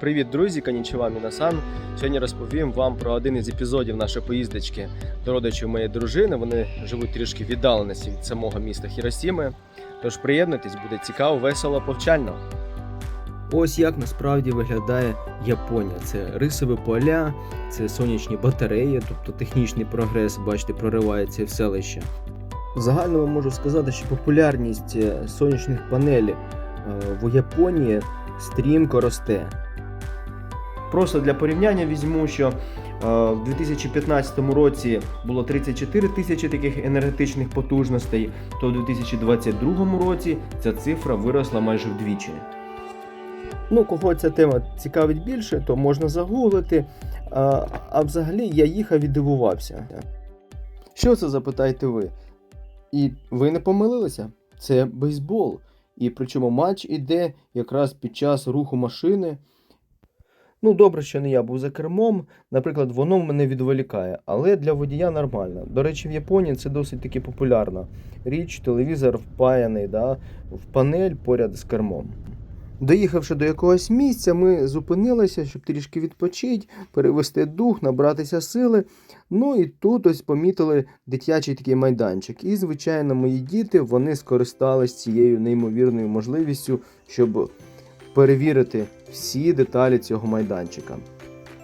Привіт, друзі! Канічева Мінасан. Сьогодні розповім вам про один із епізодів нашої поїздочки до родичів моєї дружини. Вони живуть трішки віддаленості від самого міста Хіросіми. Тож приєднуйтесь, буде цікаво, весело, повчально. Ось як насправді виглядає Японія. Це рисові поля, це сонячні батареї, тобто технічний прогрес, бачите, проривається в селище. Загально можу сказати, що популярність е, сонячних панелей е, в Японії стрімко росте. Просто для порівняння візьму, що е, в 2015 році було 34 тисячі таких енергетичних потужностей, то в 2022 році ця цифра виросла майже вдвічі. Ну, кого ця тема цікавить більше, то можна загуглити. А, а взагалі я їхав і дивувався. Що це запитаєте ви? І ви не помилилися? Це бейсбол. І причому матч іде якраз під час руху машини. Ну, добре, що не я був за кермом. Наприклад, воно мене відволікає, але для водія нормально. До речі, в Японії це досить таки популярна річ, телевізор впаяний да, в панель поряд з кермом. Доїхавши до якогось місця, ми зупинилися, щоб трішки відпочити, перевести дух, набратися сили. Ну і тут ось помітили дитячий такий майданчик. І, звичайно, мої діти вони скористались цією неймовірною можливістю, щоб перевірити всі деталі цього майданчика.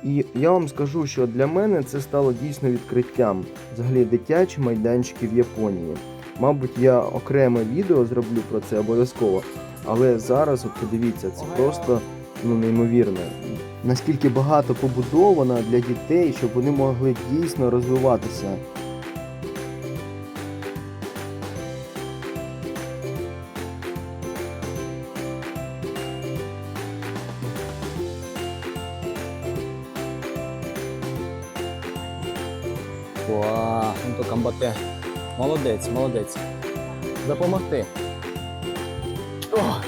І я вам скажу, що для мене це стало дійсно відкриттям взагалі дитячі майданчики в Японії. Мабуть, я окреме відео зроблю про це обов'язково. Але зараз, от подивіться, це просто ну, неймовірно. Наскільки багато побудовано для дітей, щоб вони могли дійсно розвиватися. Вау, ну то комбате. Молодець, молодець. Допомогти. О!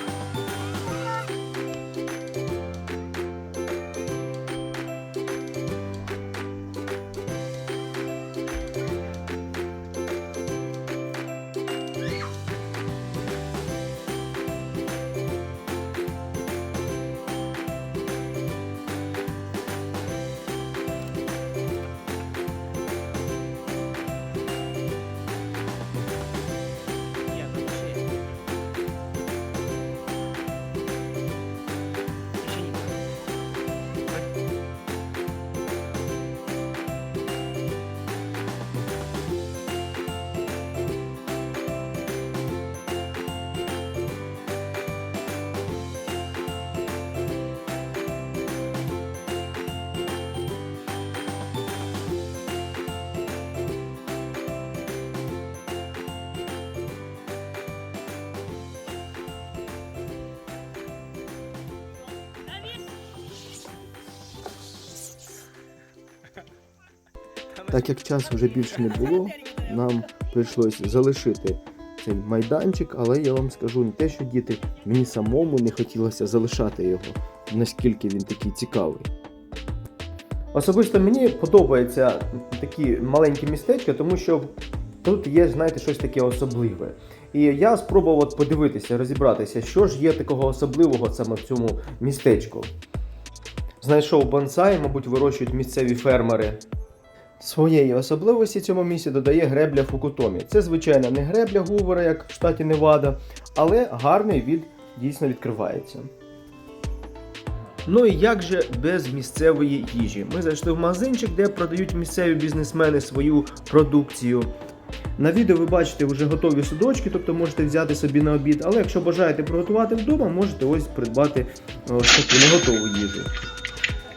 Так як часу вже більше не було, нам прийшлося залишити цей майданчик, але я вам скажу не те, що діти, мені самому не хотілося залишати його, наскільки він такий цікавий. Особисто мені подобаються такі маленькі містечка, тому що тут є, знаєте, щось таке особливе. І я спробував подивитися, розібратися, що ж є такого особливого саме в цьому містечку. Знайшов бонсай, мабуть, вирощують місцеві фермери. Своєї особливості цьому місці додає гребля Фукутомі. Це, звичайно, не гребля Гувера, як в штаті Невада, але гарний від дійсно відкривається. Ну і як же без місцевої їжі? Ми зайшли в магазинчик, де продають місцеві бізнесмени свою продукцію. На відео ви бачите вже готові судочки, тобто можете взяти собі на обід, але якщо бажаєте приготувати вдома, можете ось придбати ось таку неготову їжу.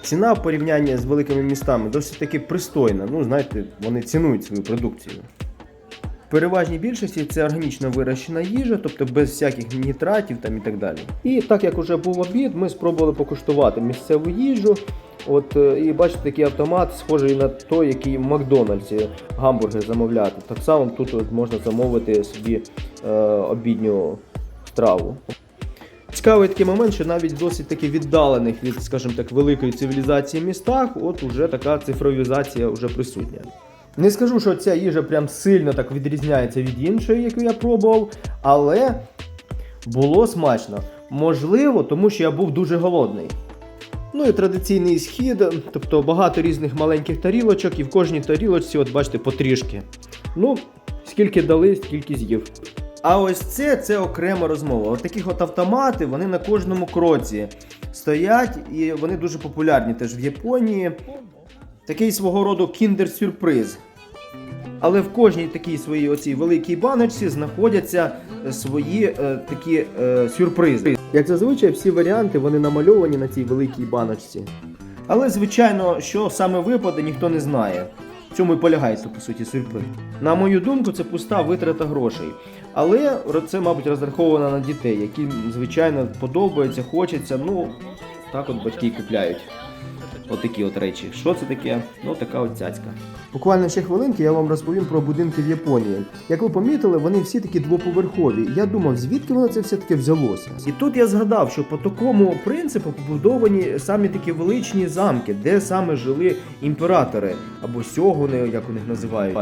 Ціна в порівнянні з великими містами досить таки пристойна. Ну, знаєте, вони цінують свою продукцію. В переважній більшості це органічно вирощена їжа, тобто без всяких нітратів там і так далі. І так як уже був обід, ми спробували покуштувати місцеву їжу. От е, і бачите, такий автомат схожий на той, який в Макдональдсі гамбургер замовляти. Так само тут от можна замовити собі е, обідню страву. Цікавий такий момент, що навіть досить таки віддалених від, скажімо так, великої цивілізації містах, от уже така цифровізація вже присутня. Не скажу, що ця їжа прям сильно так відрізняється від іншої, яку я пробував, але було смачно. Можливо, тому що я був дуже голодний. Ну і традиційний схід, тобто багато різних маленьких тарілочок, і в кожній тарілочці, от бачите, потрішки. Ну, скільки дали, скільки з'їв. А ось це, це окрема розмова. От таких от автомати, вони на кожному кроці стоять, і вони дуже популярні теж в Японії. Такий свого роду кіндер-сюрприз. Але в кожній такій своїй оцій великій баночці знаходяться е, свої е, такі е, сюрпризи. Як зазвичай, всі варіанти вони намальовані на цій великій баночці. Але, звичайно, що саме випаде, ніхто не знає. В цьому і полягає, по суті, сюрприз. На мою думку, це пуста витрата грошей. Але це, мабуть, розраховано на дітей, яким, звичайно, подобається, хочеться. Ну, так от батьки купляють. Отакі от речі. Що це таке? Ну, така от цяцька. Буквально ще хвилинки я вам розповім про будинки в Японії. Як ви помітили, вони всі такі двоповерхові. Я думав, звідки воно це все таки взялося. І тут я згадав, що по такому принципу побудовані самі такі величні замки, де саме жили імператори або сьогуни, як у них називають.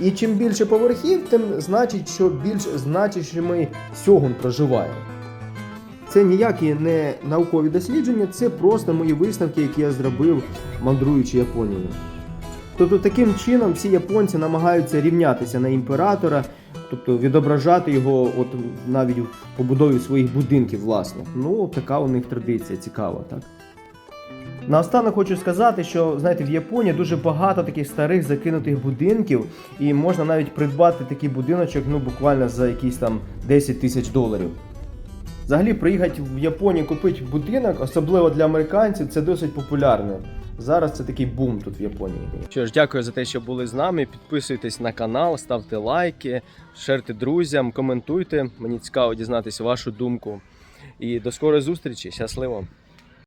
І чим більше поверхів, тим значить, що більш значущими сьогун проживає. Це ніякі не наукові дослідження, це просто мої висновки, які я зробив, мандруючи Японією. Тобто таким чином всі японці намагаються рівнятися на імператора, тобто відображати його от навіть в побудові своїх будинків власних. Ну, така у них традиція, цікава, так? Наостанок хочу сказати, що знаєте, в Японії дуже багато таких старих закинутих будинків, і можна навіть придбати такий будиночок ну, буквально за якісь там 10 тисяч доларів. Взагалі, приїхати в Японію купити будинок, особливо для американців, це досить популярно. Зараз це такий бум тут в Японії. Що ж, дякую за те, що були з нами. Підписуйтесь на канал, ставте лайки, шерте друзям, коментуйте. Мені цікаво дізнатися вашу думку. І до скорої зустрічі. Щасливо!